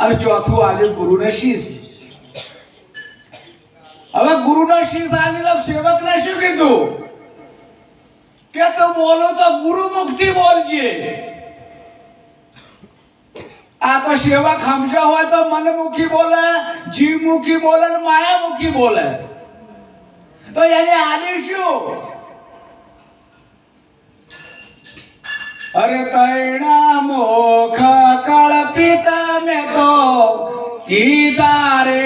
અને ચોથું આલ્યું ગુરુને શીશ હવે ગુરુને શીશ આલી તો સેવકને શું કીધું કે તું બોલો તો ગુરુ મુખથી બોલજે આ તો સેવક સમજો હોય તો મનમુખી બોલે જીવમુખી બોલે ને માયામુખી બોલે તો એને આલી શું અરે તૈણા મોખ કળપિત તમે તો કીધા રે,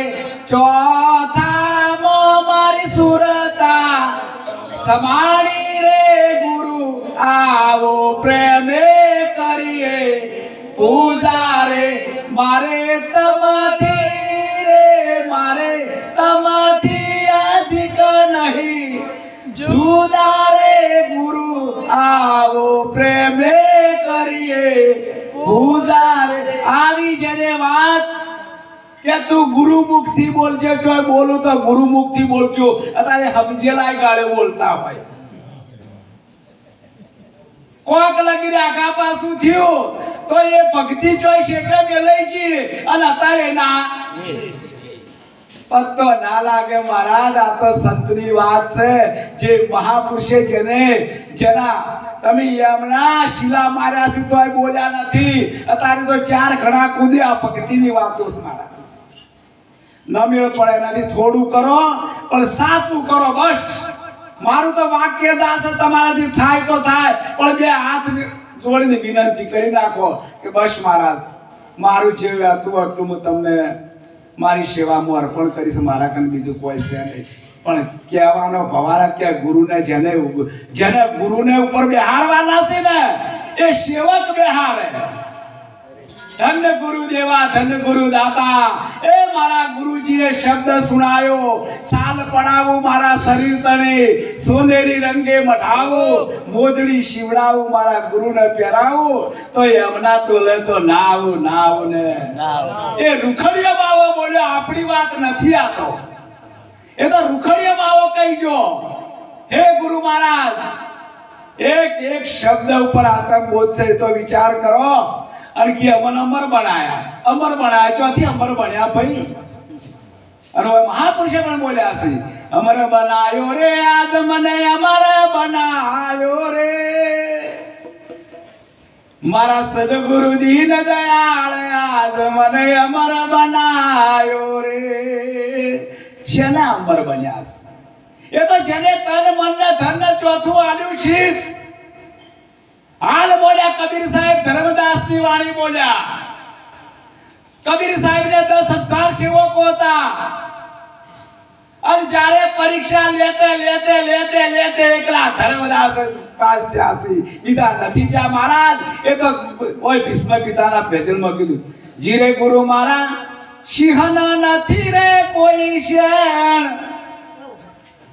ચોથા મો મારી સુરતા સમાણી રે ગુરુ, આવો પ્રેમે કરીએ, પૂજા રે, મારે તમથી રે, મારે તમથી અધિક નહીં. જુદા જેને વાત? કે તું ગુરુમુખથી બોલજે બોલું તો ગુરુમુખથી બોલજો. અત્યારે સમજેલાય ગાળે બોલતા હોય કોક લગી રે પાછું થયું, તો એ ભક્તિ ચોય શેઠે મેલાઈ અને અત્યારે ના. પત્તો ના લાગે મહારાજ, આ તો સંતની વાત છે. જે મહાપુરુષે જેને જેના તમે એમના શિલા માર્યા છે તોય બોલ્યા નથી. અત્યારે તો ચાર ઘણા કૂદ્યા ભક્તિની વાતો છે મારા. ન મેળ પડે, એનાથી થોડું કરો, પણ સાચું કરો બસ. મારું તો વાક્ય દાસ તમારાથી થાય તો થાય, પણ બે હાથ જોડીને વિનંતી કરી નાખો કે બસ મહારાજ, મારું જે હતું, એટલું હું તમને મારી સેવામાં અર્પણ કરીશ. મારા કન બીજું કોઈ છે નહીં. પણ કહેવાનો ભવાના કે ગુરુને જેને જેને ગુરુને ઉપર બેહારવાના છે ને એ સેવક બેહારે ધન્ય ગુરુ દેવા ધન ગુરુ દાતા એ મારા ગુરુજીએ શબ્દ સુણાયો. સાલ પડાવું મારા શરીર તને સોનેરી રંગે મઢાવો મોજડી શિવડાવું મારા ગુરુને પહેરાવું તો એમના તોલે તો ના આવું ના આવું ને. એ રૂખડીયા બાવો બોલ્યો આપણી વાત નથી આ તો એ તો રૂખડિયા બાવો કહીજો હે ગુરુ મહારાજ, એક એક શબ્દ ઉપર આતંક બોધશે તો વિચાર કરો. અને કે અમન અમર બનાયા. અમર બનાયા, ચોથી અમર બન્યા ભાઈ. અને હવે મહાપુરુષે પણ બોલ્યા છે, અમર બનાયો રે, આજ મને અમર બનાયો રે. મારા સદગુરુ દીન દયાળ, આજ મને અમર બનાયો રે. શેના અમર બન્યા છે એ તો જેને તન મન ને ધન ને ચોથું આલ્યું છે હાલ બોલ્યા કબીર સાહેબ ધર્મદાસની વાણી બોલ્યા. કબીર સાહેબ ને દસ હજાર સેવકો હતા. અને જ્યારે પરીક્ષા લેતે લેતે લેતે લેતે એકલા ધર્મદાસ પાસ થયા બીજા નથી ત્યાં મહારાજ. એ તો ઓય ભીષ્મ પિતાના ભજનમાં કીધું, જીરે ગુરુ મારા સિંહના નથી રે કોઈ શેણ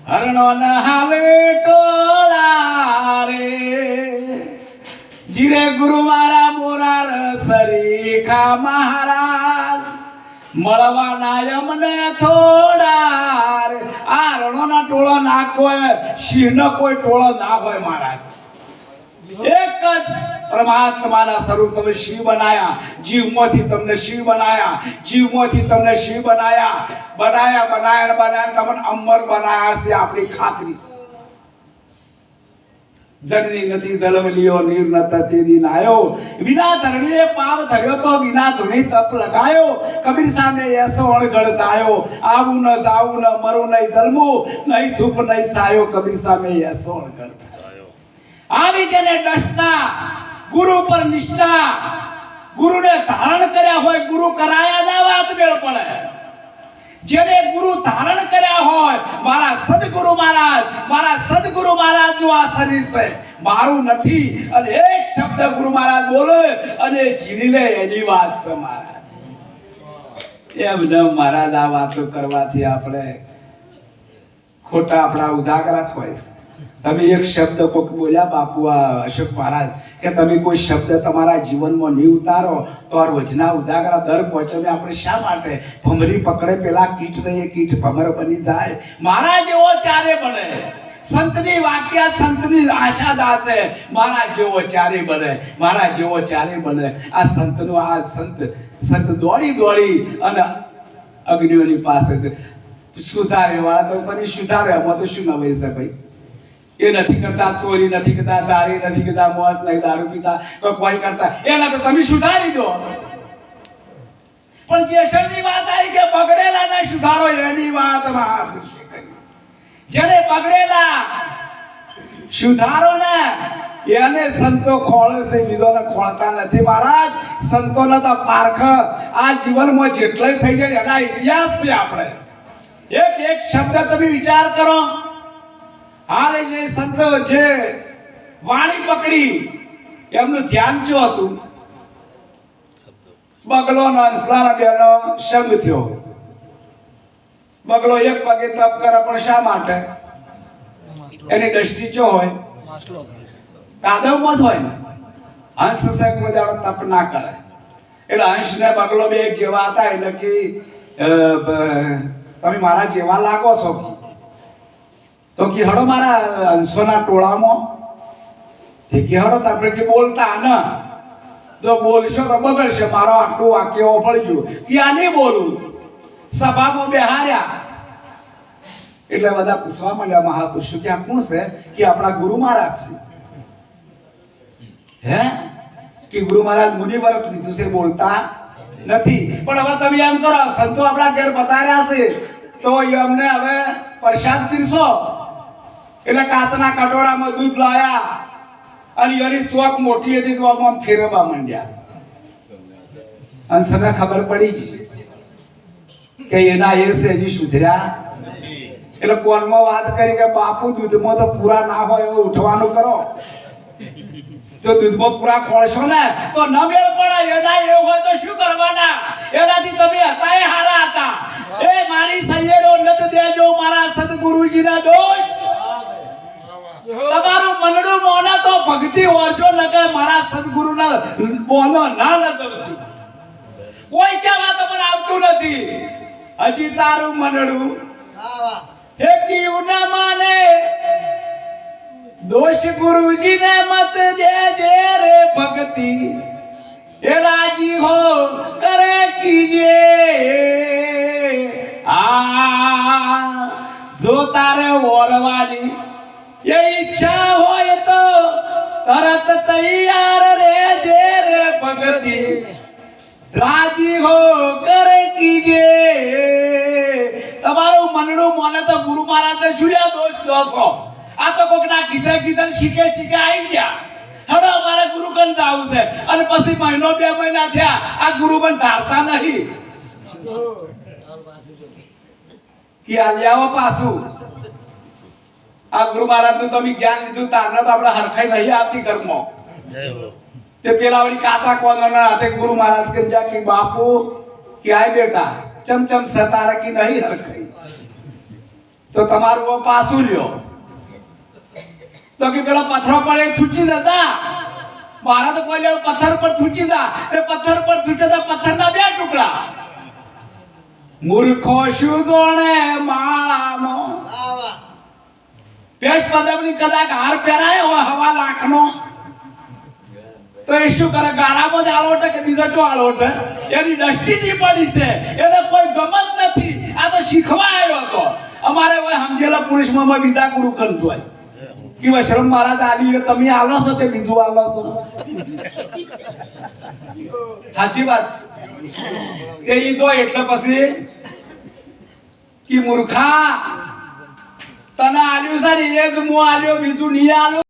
હરણો ન હાલ ટોળા રે. જીરે ગુરુ મારા મોરાર સરીખા મહારાજ, મળવાના અમને થોડા રે. આ રણોના ટોળો ના કોઈ સિંહનો કોઈ ટોળો ના હોય મહારાજ. એક જ પરમાત્માના સ્વરૂપ તમે શિવ બનાયા, જીવમાંથી તમને શિવ બનાયા, જીવમાંથી તમને શિવ બનાયા બનાયા બનાયા બનાયા તમને અમર બનાયા છે આપણી ખાતરી છે. જગની નથી જલમ લિયો નીર નતા તે દિન આયો વિના ધરણીએ પાપ ધર્યો તો વિના ધૂણી તપ લગાયો. કબીર સામે એસો અણગળ તાયો આવું ન જાવું, ન મરું, નહીં જલમું, નહીં ધૂપ, નહીં સાયો. કબીર સામે એસો અણગળ આવી જેને ડસના ગુરુ પર નિષ્ઠા. ગુરુને ધારણ કર્યા હોય ગુરુ કરાયા ના વાત મેળ પડે. જેને ગુરુ ધારણ કર્યા હોય, મારા સદગુરુ મહારાજ, મારા સદગુરુ મહારાજનું આ શરીર છે. મારું નથી, અને એક શબ્દ ગુરુ મહારાજ બોલે, અને જીની લે એની વાત છે મહારાજ. એમ ન મહારાજ, આ વાતો કરવાથી આપણે ખોટા આપણા ઉજાગરા જ હોય. તમે એક શબ્દ કોક બોલ્યા, બાપુ, આ અશોક મહારાજ, કે તમે કોઈ શબ્દ તમારા જીવનમાં નહીં ઉતારો, તો આ રોજના ઉજાગરા દર પહોંચે. આપણે શા માટે ભમરી પકડે? પેલા કીટ નહીં કીટ ભમર બની જાય. મારા જેવો ચારે બને. સંતની વાક્ય સંતની આશા દાસે. મારા જેવો ચારે બને. મારા જેવો ચારે બને. આ સંતનું આ સંત સંત દોડી દોડી અને અગ્નિઓની પાસે સુધારે વાળા તો તમે સુધારે એમાં તો શું નવાઈ ભાઈ? એ નથી કરતા, ચોરી નથી કરતા ચારી નથી કરતા, મોજ નહીં, દારૂ પીતા, તો કોઈ કરતા. એના તો તમે સુધારી દો. પણ જેસલની વાત આવી કે બગડેલાને સુધારો, એની વાત કરી. જેને બગડેલા સુધારો ને, એને સંતો ખોળે છે બીજોને ખોળતા નથી મહારાજ. સંતોને તો પારખ આ જીવનમાં જેટલાય થઈ જાય એના ઇતિહાસ છે આપણે. એક એક શબ્દ તમે વિચાર કરો. હાલ એ સંતો જે વાણી પકડી, એમનું ધ્યાન જો હતું? બગલો નો બેનો સંગ થયો. બગલો એક પગે તપ કરે, પણ શા માટે? એની દ્રષ્ટિ જો હોય, કાદવમાં જ હોય ને. હંસ સંગ દાડો તપ ના કરે. એટલે હંસ ને બગલો બે એક જેવા હતા, એટલે કે તમે મારા જેવા લાગો છો. તો કિહાડો હડો મારા અંશોના ટોળામાં? તે કિહાડો હડો તો જે બોલતા ન, જો બોલશો તો બગડશે. મારો આટલું વાક્ય ઓફળજો કે આ નહીં બોલું? સભામાં બેહાર્યા. એટલે બધા પૂછવા માંડ્યા, મહાપુરુષો કે આ કોણ છે કે આપણા ગુરુ મહારાજ છે? હે? કે ગુરુ મહારાજ મુનિ વરત લીધું છે, બોલતા નથી. પણ હવે તમે એમ કરો, સંતો આપણા ઘેર બતાવ્યા છે. તો અમને હવે પ્રસાદ પીરસો. એટલે કાચના કટોરામાં દૂધ લાયા. અને એની ચોક મોટી હતી તો આમ ફેરવવા માંડ્યા. અને સમય ખબર પડી ગઈ કે એના એ હજી સુધર્યા. એટલે કોનમાં વાત કરી કે બાપુ, દૂધમાં તો પૂરા ના હોય એવું ઉઠવાનું કરો. જો દૂધમાં પૂરા ખોળશો ને, તો ન મેળ પડે, એના એવું હોય તો શું કરવાના? એનાથી તમે હતા એ હારા હતા. એ મારી સૈયરો નત દેજો, મારા સદગુરુજીના દોષ. તમારું મનડું મોને તો ભક્તિ ઓરજો ન કે મારા સદગુરુના મોનો ના ન કરતું કોઈ કહેવા તમને આવતું નથી. હજી તારું મનડું હે કીયું ના માને. દોષ ગુરુજીને મત દેજે રે ભક્તિ. એ રાજી હો કરે કીજે. આ જો તારે ઓરવાની એ ઈચ્છા હોય તો તરત તૈયાર રહેજે રે ભક્તિ રાજી હો કરે કીજે તમારું મનડું મને તો ગુરુ મહારાજ છૂલ્યા દોષ દોષો આ તો કોક ના કીધે કીધે શીખે શીખે આવી ગયા હવે અમારે ગુરુ જવું છે અને પછી મહિનો બે મહિના થયા આ ગુરુ પણ ધારતા નહીં કે આ આવો પાછું આ ગુરુ મહારાજનું તમે જ્ઞાન લીધું તારને તો આપણે હરખાઈ નહીં આવતી કર્મ. તે પેલા વળી કાચા કોના હાથે ગુરુ મહારાજ કે જા કે બાપુ કે આય બેટા ચમચમ સતારા કે નહીં હરખાઈ? તો તમારું વો પાછું લ્યો. તો કે પેલા પથ્થર પર એ છૂટી જતા. મારા તો કોઈ પથ્થર પર છૂટી જા. તે પથ્થર પર છૂટતા પથ્થરના બે ટુકડા. મૂર્ખો શું જોણે માળામાં પેશ કદાચ હાર પહેરાયો હોય હવા લાખનો. તો એ શું કરે? ગારામાં જ આળોટે કે બીજો ચો આળોટે એની દ્રષ્ટિથી પડી છે. એને કોઈ ગમત નથી. આ તો શીખવા આવ્યો હતો. અમારે હોય સમજેલા પુરુષમાં બીજા ગુરુ કરતું હોય. કે વશરમ મહારાજ આલી તમે આલો છો કે બીજું આલો છો? સાચી વાત તે ઈ તો એટલે પછી, કે મૂર્ખા તને આલ્યું છે ને એ જ હું આલ્યો બીજું નહીં આલ્યું.